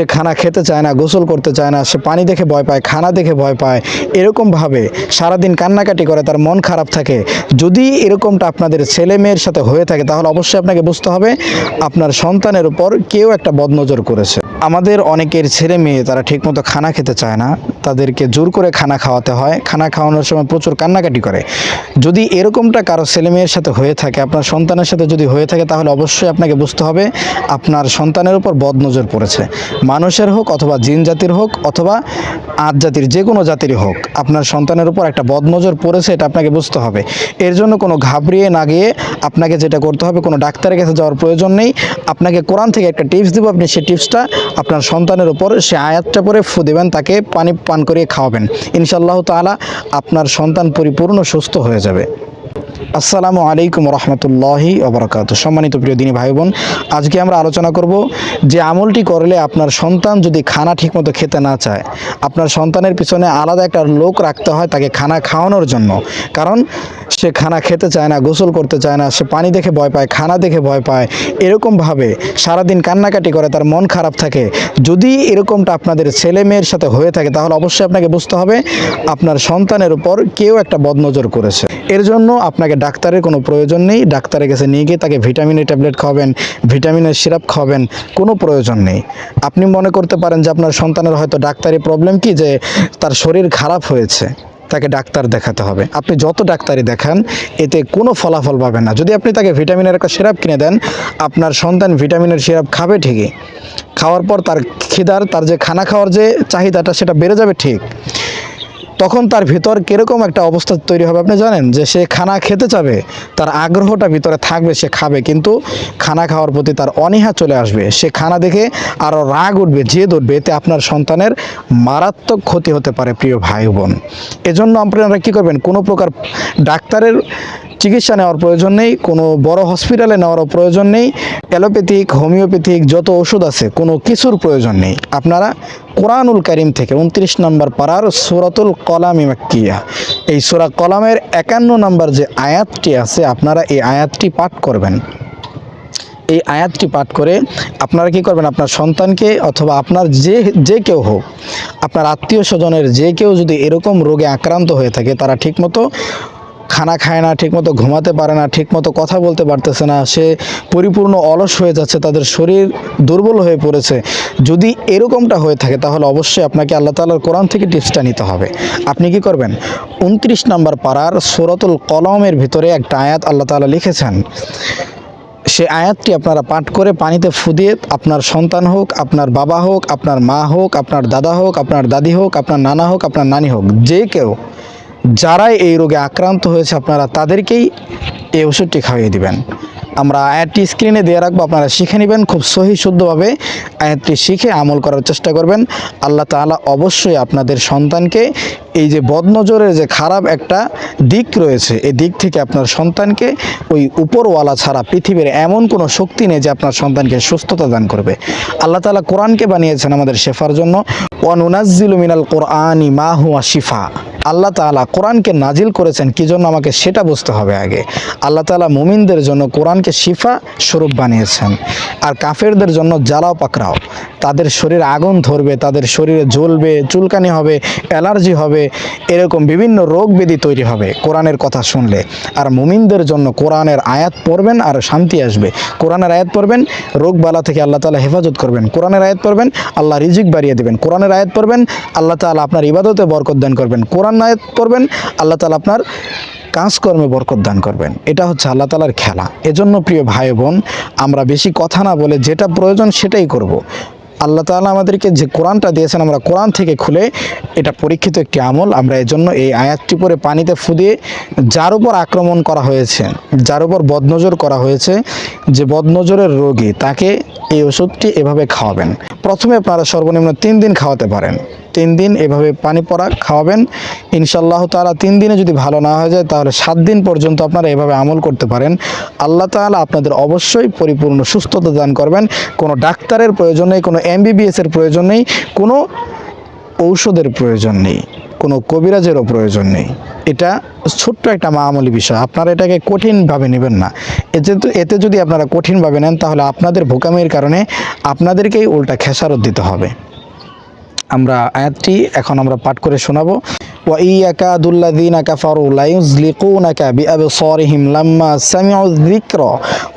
সে খানা খেতে চায় না, গোসল করতে চায় না, সে পানি দেখে ভয় পায়, খানা দেখে ভয় পায়, এরকমভাবে সারাদিন কান্নাকাটি করে, তার মন খারাপ থাকে। যদি এরকমটা আপনাদের ছেলে মেয়ের সাথে হয়ে থাকে, তাহলে অবশ্যই আপনাকে বুঝতে হবে, আপনার সন্তানের উপর কেউ একটা বদনজর করেছে। আমাদের অনেকের ছেলে মেয়ে তারা ঠিকমতো খানা খেতে চায় না। তাদেরকে জোর করে খানা খাওয়াতে হয়। খানা খাওয়ানোর সময় প্রচুর কান্নাকাটি করে। যদি এরকমটা কারও ছেলে মেয়ের সাথে হয়ে থাকে, আপনার সন্তানের সাথে যদি হয়ে থাকে, তাহলে অবশ্যই আপনাকে বুঝতে হবে আপনার সন্তানের উপর বদনজর পড়েছে। মানুষের হোক অথবা জিন জাতির হোক অথবা আজ জাতির যে কোনো জাতিরই হোক, আপনার সন্তানের উপর একটা বদনজর পড়েছে এটা আপনাকে বুঝতে হবে। এর জন্য কোনো ঘাবড়িয়ে না গিয়ে আপনাকে যেটা করতে হবে, কোনো ডাক্তারের কাছে যাওয়ার প্রয়োজন নেই। আপনাকে কোরআন থেকে একটা টিপস দেবো, আপনি সেই টিপসটা আপনার সন্তানের ওপর সে আয়াতটা পরে ফু দেবেন, তাকে পানি পান করিয়ে খাওয়াবেন। ইনশাআল্লাহ তালা আপনার সন্তান পরিপূর্ণ সুস্থ হয়ে যাবে। আসসালামু আলাইকুম রহমতুল্লাহি ওবরাকাত। সম্মানিত প্রিয় দিনী ভাই বোন, আজকে আমরা আলোচনা করব যে আমলটি করলে আপনার সন্তান যদি খানা ঠিকমতো খেতে না চায়, আপনার সন্তানের পিছনে আলাদা একটা লোক রাখতে হয় তাকে খানা খাওয়ানোর জন্য। কারণ সে খানা খেতে চায় না, গোসল করতে চায় না, সে পানি দেখে ভয় পায়, খানা দেখে ভয় পায়, এরকমভাবে সারাদিন কান্নাকাটি করে, তার মন খারাপ থাকে। যদি এরকমটা আপনাদের ছেলে মেয়ের সাথে হয়ে থাকে, তাহলে অবশ্যই আপনাকে বুঝতে হবে, আপনার সন্তানের উপর কেউ একটা বদনজর করেছে। এর জন্য আপনাকে ডাক্তারের কোনো প্রয়োজন নেই। ডাক্তারের কাছে নিয়ে গিয়ে তাকে ভিটামিনের ট্যাবলেট খাওয়াবেন, ভিটামিনের সিরাপ খাওয়াবেন, কোনো প্রয়োজন নেই। আপনি মনে করতে পারেন যে আপনার সন্তানের হয়তো ডাক্তারি প্রবলেম কি, যে তার শরীর খারাপ হয়েছে, তাকে ডাক্তার দেখাতে হবে। আপনি যত ডাক্তারি দেখান, এতে কোনো ফলাফল পাবেন না। যদি আপনি তাকে ভিটামিনের একটা সিরাপ কিনে দেন, আপনার সন্তান ভিটামিনের সিরাপ খাবে ঠিকই। খাওয়ার পর তার খিদার, তার যে খানা খাওয়ার যে চাহিদাটা, সেটা বেড়ে যাবে ঠিক। তখন তার ভিতর কীরকম একটা অবস্থা তৈরি হবে আপনি জানেন? যে সে খানা খেতে চাবে, তার আগ্রহটা ভিতরে থাকবে, সে খাবে। কিন্তু খানা খাওয়ার প্রতি তার অনীহা চলে আসবে। সে খানা দেখে আরও রাগ উঠবে, জেদ উঠবে। এতে আপনার সন্তানের মারাত্মক ক্ষতি হতে পারে, প্রিয় ভাই বোন। এজন্য আপনারা কী করবেন? কোনো প্রকার ডাক্তারের চিকিৎসা নেওয়ার প্রয়োজন নেই, কোনো বড় হসপিটালে নেওয়ারও প্রয়োজন নেই, অ্যালোপ্যাথিক, হোমিওপ্যাথিক যত ওষুধ আছে, কোনো কিছুর প্রয়োজন নেই। আপনারা কোরআনুল করিম থেকে উনত্রিশ নম্বর পাড়ার সুরাতুল কলামি মাক্কিয়া, এই সুরা কলামের একান্ন নম্বর যে আয়াতটি আছে, আপনারা এই আয়াতটি পাঠ করবেন। এই আয়াতটি পাঠ করে আপনারা কি করবেন, আপনার সন্তানকে অথবা আপনার যে যে কেউ হোক, আপনার আত্মীয় স্বজনের যে কেউ যদি এরকম রোগে আক্রান্ত হয়ে থাকে, তারা ঠিকমতো খানা খায় না, ঠিকমতো ঘুমাতে পারে না, ঠিকমতো কথা বলতে পারতেছে না, সে পরিপূর্ণ অলস হয়ে যাচ্ছে, তাদের শরীর দুর্বল হয়ে পড়েছে। যদি এরকমটা হয়ে থাকে, তাহলে অবশ্যই আপনাকে আল্লাহ তালার কোরআন থেকে টিপসটা নিতে হবে। আপনি কি করবেন? উনত্রিশ নম্বর পাড়ার সুরতুল কলমের ভিতরে একটা আয়াত আল্লাহ তালা লিখেছেন। সে আয়াতটি আপনারা পাঠ করে পানিতে ফুদিয়ে আপনার সন্তান হোক, আপনার বাবা হোক, আপনার মা হোক, আপনার দাদা হোক, আপনার দাদি হোক, আপনার নানা হোক, আপনার নানি হোক, যে কেউ যারাই এই রোগে আক্রান্ত হয়েছে আপনারা তাদেরকেই এই ওষুধটি খাইয়ে দিবেন। আমরা আয়াতটি স্ক্রিনে দিয়ে রাখব, আপনারা শিখে নেবেন, খুব সহি শুদ্ধভাবে আয়াতটি শিখে আমল করার চেষ্টা করবেন। আল্লাহ তাআলা অবশ্যই আপনাদের সন্তানকে এই যে বদনজরের যে খারাপ একটা দিক রয়েছে, এই দিক থেকে আপনার সন্তানকে ওই উপরওয়ালা ছাড়া পৃথিবীর এমন কোনো শক্তি নেই যে আপনার সন্তানকে সুস্থতা দান করবে। আল্লাহ তালা কোরআনকে বানিয়েছেন আমাদের শেফার জন্য, ওয়ানুনাজ্জিলু মিনাল কোরআনি মা হুয়া শিফা। আল্লাহ তাআলা কোরআনকে নাজিল করেছেন, কি জন্য আমাকে সেটা বুঝতে হবে আগে। আল্লাহ তাআলা মুমিনদের জন্য কোরআনকে শিফা স্বরূপ বানিয়েছেন। আর কাফেরদের জন্য জ্বালাও পাকড়াও। তাদের শরীরে আগুন ধরবে, তাদের শরীরে জ্বলবে, চুলকানি হবে, অ্যালার্জি হবে, এরকম বিভিন্ন রোগ ব্যাধি তৈরি হবে কোরআনের কথা শুনলে। আর মুমিনদের জন্য কোরআনের আয়াত পড়বেন আর শান্তি আসবে। কোরআনের আয়াত পড়বেন, রোগ বালা থেকে আল্লাহ তাআলা হেফাজত করবেন। কোরআনের আয়াত পড়বেন, আল্লাহ রিজিক বাড়িয়ে দেবেন। কোরআনের আয়াত পড়বেন, আল্লাহ তাআলা আপনার ইবাদতে বরকত দান করবেন। কোরআন আয়াত পড়বেন, আল্লাহ তালা আপনার কাজকর্মে বরকত দান করবেন। এটা হচ্ছে আল্লাহ তালার খেলা। এজন্য প্রিয় ভাই বোন, আমরা বেশি কথা না বলে যেটা প্রয়োজন সেটাই করব। আল্লাহ তাআলা আমাদেরকে যে কোরআনটা দিয়েছেন, আমরা কোরআন থেকে খুলে এটা পরীক্ষিত একটি আমল। আমরা এজন্য এই আয়াতটি পরে পানিতে ফুদিয়ে, যার উপর আক্রমণ করা হয়েছে, যার উপর বদনজর করা হয়েছে, যে বদনজরের রোগী তাকে এই ওষুধটি এভাবে খাওয়াবেন। প্রথমে আপনারা সর্বনিম্ন তিন দিন খাওয়াতে পারেন। তিন দিন এভাবে পানি পড়া খাওয়াবেন। ইনশাল্লাহ তাআলা তিন দিনে যদি ভালো না হয়ে যায়, তাহলে সাত দিন পর্যন্ত আপনারা এভাবে আমল করতে পারেন। আল্লাহ তাআলা আপনাদের অবশ্যই পরিপূর্ণ সুস্থতা দান করবেন। কোনো ডাক্তারের প্রয়োজন নেই, কোনো এমবিবিএস এর প্রয়োজন নেই, কোনো ঔষধের প্রয়োজন নেই, কোনো কবিরাজেরও প্রয়োজন নেই। এটা ছোট্ট একটা মামুলি বিষয়। আপনারা এটাকে কঠিনভাবে নেবেন না। এতে এতে যদি আপনারা কঠিনভাবে নেন, তাহলে আপনাদের ভোকামির কারণে আপনাদেরকেই উল্টা খেসারত দিতে হবে। আমরা আয়াতটি এখন আমরা পাঠ করে শোনাবো وَإِيَّكَادُ الَّذِينَ كَفَرُوا لَيُزْلِقُونَكَ بِأَبْصَارِهِمْ لَمَّا سَمِعُوا الذِّكْرَ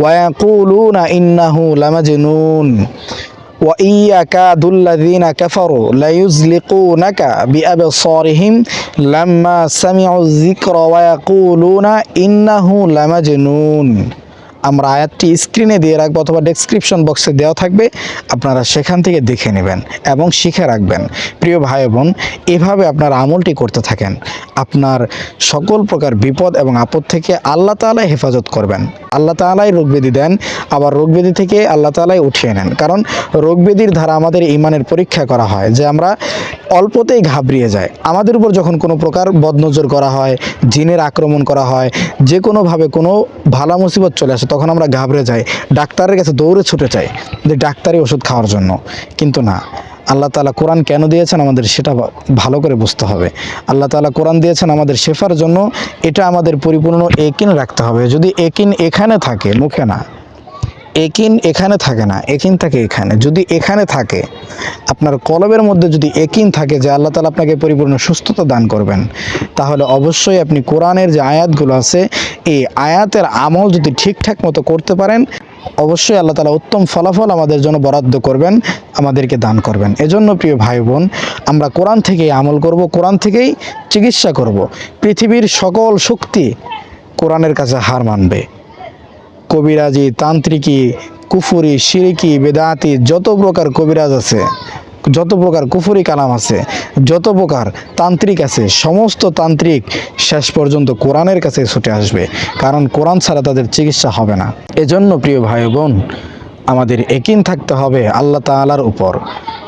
وَيَقُولُونَ إِنَّهُ لَمَجْنُونٌ وَإِيَّكَادُ الَّذِينَ كَفَرُوا لَيُزْلِقُونَكَ بِأَبْصَارِهِمْ لَمَّا سَمِعُوا الذِّكْرَ وَيَقُولُونَ إِنَّهُ لَمَجْنُونٌ আমরা আয়াতটি স্ক্রিনে দিয়ে রাখব অথবা ডেসক্রিপশন বক্সে দেওয়া থাকবে। আপনারা সেখান থেকে দেখে নেবেন এবং শিখে রাখবেন। প্রিয় ভাই বোন, এভাবে আপনার আমলটি করতে থাকেন। আপনার সকল প্রকার বিপদ এবং আপদ থেকে আল্লাহ তাআলাই হেফাজত করবেন। আল্লাহ তাআলাই রোগব্যাধি দেন, আবার রোগব্যাধি থেকে আল্লাহ তাআলাই উঠিয়ে নেন। কারণ রোগব্যাধির দ্বারা আমাদের ইমানের পরীক্ষা করা হয় যে আমরা অল্পতেই ঘাবড়িয়ে যায়। আমাদের উপর যখন কোনো প্রকার বদনজর করা হয়, জিনের আক্রমণ করা হয়, যে কোনোভাবে কোনো ভালা মুসিবত চলে আসে, তখন আমরা ঘাবড়ে যাই। ডাক্তারের কাছে দৌড়ে ছুটে যাই যে ডাক্তারি ওষুধ খাওয়ার জন্য। কিন্তু না। আল্লাহ তালা কোরআন কেন দিয়েছেন আমাদের সেটা ভালো করে বুঝতে হবে। আল্লাহ তালা কোরআন দিয়েছেন আমাদের শেফার জন্য। এটা আমাদের পরিপূর্ণ একিন রাখতে হবে। যদি একিন এখানে থাকে, মুখে না একিন এখানে থাকে না, একিন থাকে এখানে। যদি এখানে থাকে, আপনার কলবের মধ্যে যদি একিন থাকে যে আল্লাহ তালা আপনাকে পরিপূর্ণ সুস্থতা দান করবেন, তাহলে অবশ্যই আপনি কোরআনের যে আয়াতগুলো আছে, এই আয়াতের আমল যদি ঠিকঠাক মতো করতে পারেন, অবশ্যই আল্লাহ তালা উত্তম ফলাফল আমাদের জন্য বরাদ্দ করবেন, আমাদেরকে দান করবেন। এজন্য প্রিয় ভাই বোন, আমরা কোরআন থেকেই আমল করব, কোরআন থেকেই চিকিৎসা করব। পৃথিবীর সকল শক্তি কোরআনের কাছে হার মানবে। কবিরাজি, তান্ত্রিকি, কুফুরি, সিরিকি, বেদাতি, যত প্রকার কবিরাজ আছে, যত প্রকার কুফুরি কালাম আছে, যত প্রকার তান্ত্রিক আছে, সমস্ত তান্ত্রিক শেষ পর্যন্ত কোরআনের কাছে ছুটে আসবে। কারণ কোরআন ছাড়া তাদের চিকিৎসা হবে না। এজন্য প্রিয় ভাই বোন, আমাদের একিন থাকতে হবে আল্লাহ তাআলার উপর।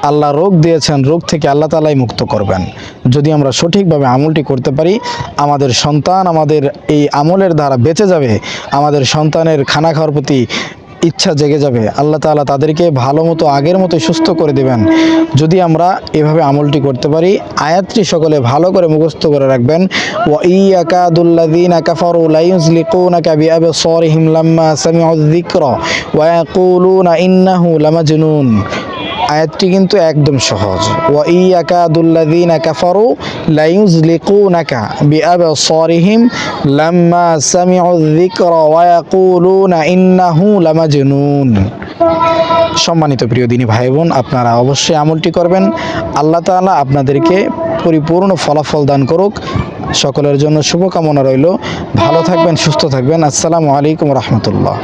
আল্লাহ রোগ দিয়েছেন, রোগ থেকে আল্লাহ তালাই মুক্ত করবেন। যদি আমরা সঠিকভাবে আমলটি করতে পারি, আমাদের সন্তান আমাদের এই আমলের দ্বারা বেঁচে যাবে, আমাদের সন্তানের খানা খাওয়ার প্রতি ইচ্ছা জেগে যাবে, আল্লাহ তাআলা তাদেরকে ভালো মতো, আগের মতো সুস্থ করে দেবেন। যদি আমরা এভাবে আমলটি করতে পারি, আয়াতটি সকলে ভালো করে মুখস্থ করে রাখবেন। ওয়া আয়াতটি কিন্তু একদম সহজ। ওয়া ইন্নাহু সম্মানিত প্রিয় দিনী ভাই বোন আপনারা অবশ্যই আমলটি করবেন। আল্লাহ তাআলা আপনাদেরকে পরিপূর্ণ ফলাফল দান করুক। সকলের জন্য শুভকামনা রইল। ভালো থাকবেন, সুস্থ থাকবেন। আসসালামু আলাইকুম রহমতুল্লাহ।